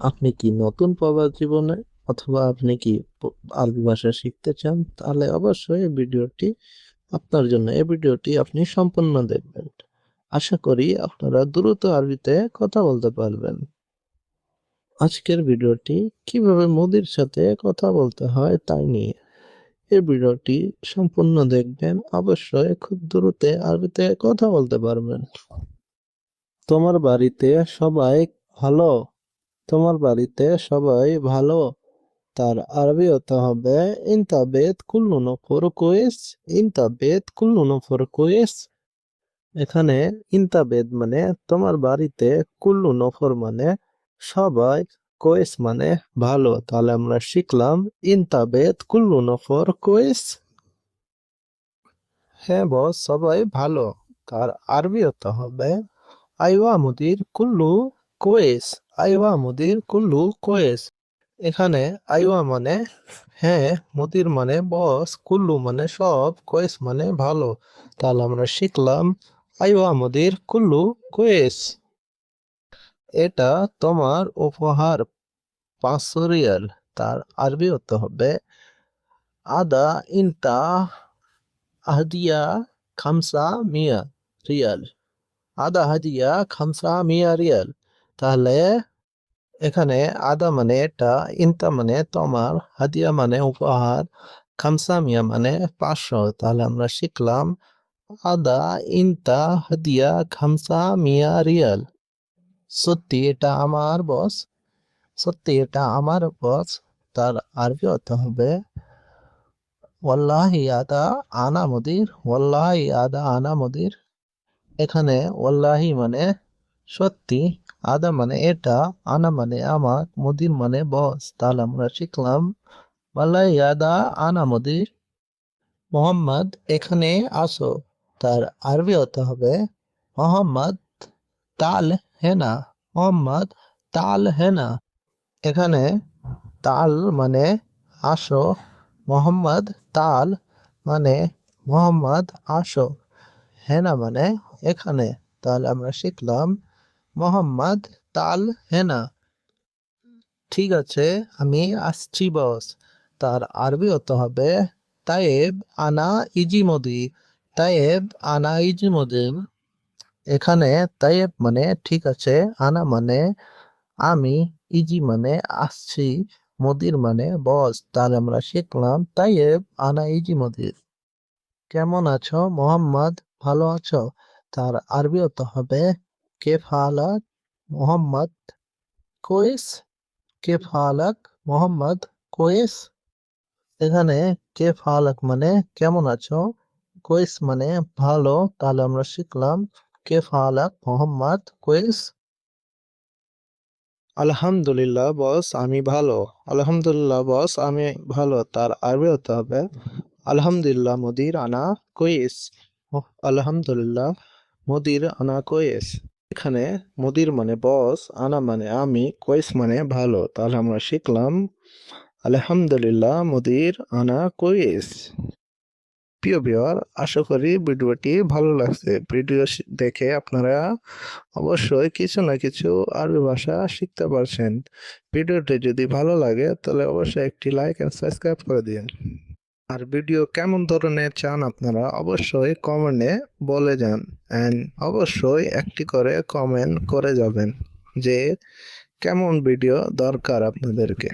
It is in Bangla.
আপনি কি নতুন প্রবাস জীবনে অথবা আপনি কি আরবি ভাষা শিখতে চান, তাহলে অবশ্যই এই ভিডিওটি আপনার জন্য, এই ভিডিওটি আপনি সম্পূর্ণ দেখবেন। আশা করি আপনারা দ্রুত আরবিতে কথা বলতে পারবেন। আজকের ভিডিওটি কীভাবে মোদির সাথে কথা বলতে হয় তাই নিয়ে। এই ভিডিওটি সম্পূর্ণ দেখবেন, অবশ্যই খুব দ্রুত আরবিতে কথা বলতে পারবেন। তোমার বাড়িতে সবাই ভালো? তোমার বাড়িতে সবাই ভালো। তার আরবি হতে হবে, ইনতা বেত কুল্লু নফর কোয়েস ইনতা বেত কুল্লু নফর কোয়েস এখানে ইনতা বেদ মানে তোমার বাড়িতে কুল্লু নফর মানে সবাই কোয়েস মানে ভালো। তাহলে আমরা শিখলাম, ইনতা বেত কুল্লু নফর কোয়েস হ্যাঁ বস, সবাই ভালো। তার আরবি হতে হবে, আইওয়া মুদির কুল্লু কোয়েস, আইওয়া মুদির কুল্লু কোয়েস। এখানে আইওয়া মানে হ্যাঁ মুদির মানে বস, কুল্লু মানে সব, কোয়েস মানে ভালো। তাহলে আমরা শিখলাম আইওয়া মুদির কুল্লু কোয়েস। এটা তোমার উপহার পাঁচশো রিয়াল তার আরবি হতে হবে আদা, ইনতা, আহদিয়া, খামসা, মিয়া, রিয়াল। আদা হাদিয়া খামসা, মিয়া, রিয়াল। তাহলে এখানে আদা মানে এটা ইনতা মানে তোমার হাদিয়া মানে উপহার, খামসা মিয়া মানে পাঁচশো। তাহলে আমরা শিখলাম আদা, ইনতা হাদিয়া খামসা মিয়া রিয়াল। সত্যি এটা আমার বস, সত্যি এটা আমার বস, তার আরবি হতে হবে, ওয়াল্লাহি আদা আনা মদির, ওয়াল্লাহি আদা আনা মদির। এখানে ওয়াল্লাহি মানে সত্যি আদা মানে এটা, আনা মানে আমার মুদির মানে বস। তাহলে আমরা শিখলাম ওয়াল্লাহি আদা, আনা মুদির। মোহাম্মদ, এখানে আসো। তার আরবি হতে হবে, মোহাম্মদ, তাল হেনা। মোহাম্মদ, তাল হেনা। এখানে তাল মানে আসো, মোহাম্মদ, তাল মানে মোহাম্মদ, আসো। হেনা মানে এখানে। তাহলে আমরা শিখলাম মোহাম্মদ তাল হেনা। ঠিক আছে, আমি আসছি বস তার আরবি হতে হবে তায়েব আনা ইজি মদি তায়েব আনা ইজি মদিম এখানে তায়েব মানে ঠিক আছে, আনা মানে আমি, ইজি মানে আসছি, মদির মানে বস তাহলে আমরা শিখলাম তাইয়েব আনা ইজি মদির কেমন আছো মোহাম্মদ? ভালো আছো? তার আরবি হতে হবে কেফ হালাক মোহাম্মদ কোয়েস? কেফ হালাক মোহাম্মদ কোয়েস? এখানে কেফ হালাক মানে কেমন আছো? কোয়েস মানে ভালো, তাহলে আমরা শিখলাম কেফ হালাক মোহাম্মদ কোয়েস। আলহামদুলিল্লাহ বস, আমি ভালো। আলহামদুলিল্লাহ বস, আমি ভালো, তার আরবি হতে হবে। আলহামদুলিল্লাহ মুদির আনা কোয়েস। আলহামদুলিল্লাহ মুদির আনা কোয়েস। এখানে মুদির মানে বস আনা মানে আমি কোয়েস মানে ভালো। তাহলে আমরা শিখলাম, আলহামদুলিল্লাহ মুদির আনা কোয়েস প্রিয় ভিউয়ার আশা করি ভিডিওটি ভালো লাগছে। ভিডিও দেখে আপনারা অবশ্যই কিছু না কিছু আরবি ভাষা শিখতে পারছেন। ভিডিওটি যদি ভালো লাগে, তাহলে অবশ্যই একটি লাইক এন্ড সাবস্ক্রাইব করে দিন। আর ভিডিও কেমন ধরনের চান আপনারা অবশ্যই কমেন্টে বলে যান। অ্যান্ড অবশ্যই একটি করে কমেন্ট করে যাবেন যে কেমন ভিডিও দরকার আপনাদেরকে।